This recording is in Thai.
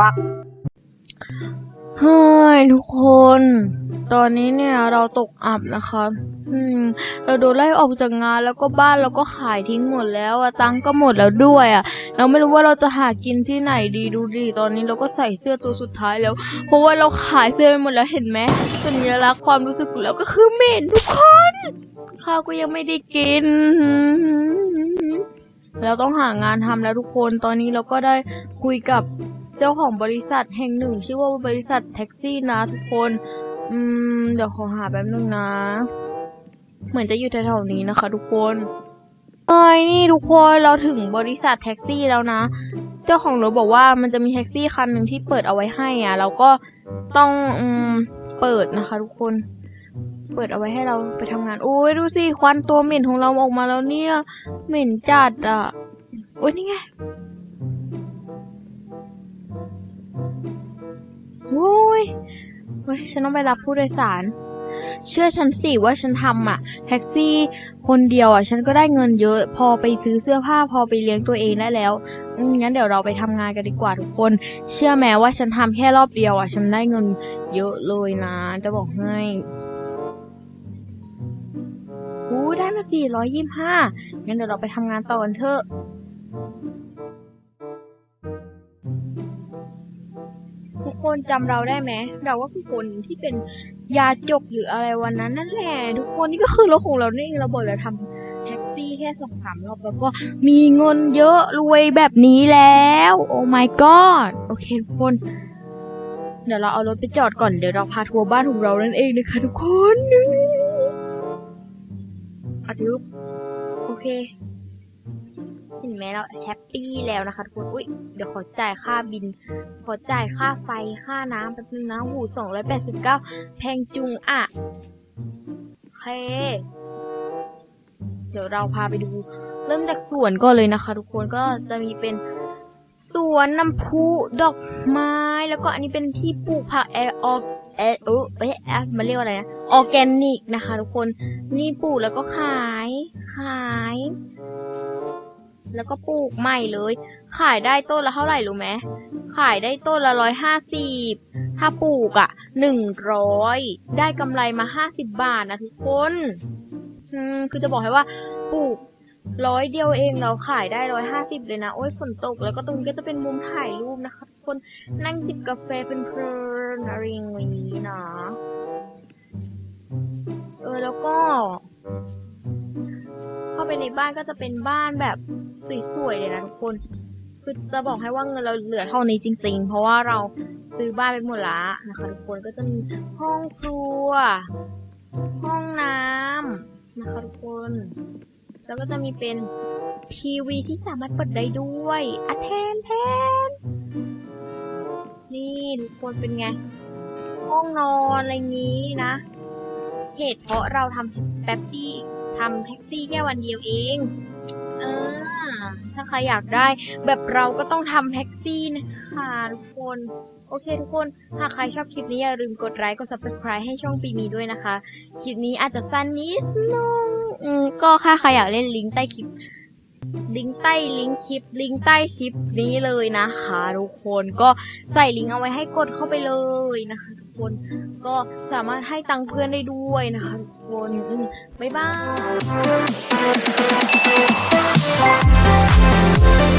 บักเฮ้ยทุกคน ตอนนี้เนี่ยเราตกอับนะคะอืมเราโดนไล่ออกจากงานแล้วก็บ้านเราก็ขายทิ้งหมดแล้วอะตังค์ก็หมดแล้วด้วยอะเราไม่รู้ว่าเราจะหากินที่ไหนดีดูดิตอนนี้เราก็ใส่เสื้อตัวสุดท้ายแล้ว เพราะว่าเราขายเสื้อไปหมดแล้วเห็นไหมสัญลักษณ์ความรู้สึกของเราก็คือเหม็นทุกคนข้าวก็ยังไม่ได้กิน เราต้องหางานทำแล้วทุกคนตอนนี้เราก็ได้คุยกับเจ้าของบริษัทแห่งหนึ่ง ชื่อว่าบริษัทแท็กซี่นะทุกคน อืม เดี๋ยวขอหาแป๊บนึงนะ เหมือนจะอยู่แถวๆนี้นะคะทุกคนเอ้ยนี่ทุกคนเราถึงบริษัทแท็กซี่แล้วนะ เจ้าของรถบอกว่ามันจะมีแท็กซี่คันหนึ่งที่เปิดเอาไว้ให้อะเราก็ต้องอืมเปิดนะคะทุกคน เปิดเอาไว้ให้เราไปทำงาน โอ้ยดูสิควันตัวเหม็นของเราออกมาแล้วเนี่ย เหม็นจัดอะ โอ้ยนี่ไงโอ้ยเฮ้ยฉันต้องไปรับผู้โดยสาร เชื่อฉันสิว่าฉันทำอะ แท็กซี่คนเดียวอะ ฉันก็ได้เงินเยอะ พอไปซื้อเสื้อผ้าพอไปเลี้ยงตัวเองได้แล้วงั้นเดี๋ยวเราไปทำงานกันดีกว่าทุกคน เชื่อแม้ว่าฉันทำแค่รอบเดียวอะ ฉันได้เงินเยอะเลยนะ จะบอกให้ โอ้าสี่ร้อยยี่ห้างั้นเดี๋ยวเราไปทำงานต่อกันเถอะทุกคนจำเราได้ไหมเราก็คือคนที่เป็นยาจกหรืออะไรวันนั้นนั่นแหละทุกคนนี่ก็คือรถของเรานี่เองเราบอกเราทำแท็กซี่แค่สองสามรอบแล้วก็มีเงินเยอะรวยแบบนี้แล้ว โอ้ my god โอเคทุกคน เดี๋ยวเราเอารถไปจอดก่อนเดี๋ยวเราพาทัวร์บ้านของเรานั่นเองนะคะทุกคน อาทิตย์โอเคเห็นไหมเราแฮปปี้แล้วนะคะทุกคนอุ้ยเดี๋ยวขอจ่ายค่าบิน ขอจ่ายค่าไฟค่าน้ำแป๊บนึงนะหูสองร้อยแปดสิบเก้าแพงจุงอะโอเคเดี๋ยวเราพาไปดู เริ่มจากสวนก่อนเลยนะคะ ทุกคนก็จะมีเป็น สวนน้ำพุดอกไม้ แล้วก็อันนี้เป็นที่ปลูกผักแอร์ออเออเออเออมันเรียกว่าอะไรนะออแกนิกนะคะทุกคนนี่ปลูกแล้วก็ขาย ขาย แล้วก็ปลูกใหม่เลย ขายได้ต้นละเท่าไหร่รู้ไหมขายได้ต้นละร้อยห้าสิบถ้าปลูกอะ่ะหนึ่งร้อยได้กำไรมาห้าสิบบาทนะทุกคน อืมคือจะบอกให้ว่าปลูก ร้อยเดียวเองเราขายได้ร้อยห้าสิบเลยนะ โอ้ยฝนตก แล้วก็ตรงนี้ก็จะเป็นมุมถ่ายรูปนะคะทุกคนนั่งจิบกาแฟเป็นเพลินอะไรอย่างนี้นะ เออแล้วก็ เข้าไปในบ้านก็จะเป็นบ้านแบบสวยๆเลยนะทุกคน คือจะบอกให้ว่าเงินเราเหลือเท่านี้จริง ๆ เพราะว่าเราซื้อบ้านไปหมดละนะคะทุกคนก็จะมีห้องครัว ห้องน้ำนะคะทุกคน แล้วก็จะมีเป็นทีวีที่สามารถเปิดได้ด้วยอะแทนแทน นี่ทุกคนเป็นไง ห้องนอนอะไรงี้นะ เหตุเพราะเราทำแป๊บซี่ทำแท็กซี่แค่วันเดียวเองเออถ้าใครอยากได้ แบบเราก็ต้องทำแท็กซี่นะคะทุกคนโอเคทุกคนถ้าใครชอบคลิปนี้อย่าลืมกดไลค์กด subscribe ให้ช่องปีมีด้วยนะคะ คลิปนี้อาจจะสั้นนิดนึง อืมก็ถ้าใครอยากเล่นลิงก์ใต้คลิป ลิงก์ใต้ลิงก์คลิป ลิงก์ใต้คลิปนี้เลยนะคะทุกคนก็ใส่ลิงก์เอาไว้ให้กดเข้าไปเลยนะคะ ทุกคนก็สามารถให้ตังค์เพื่อนได้ด้วยนะคะทุกคนอืมบ๊ายบาย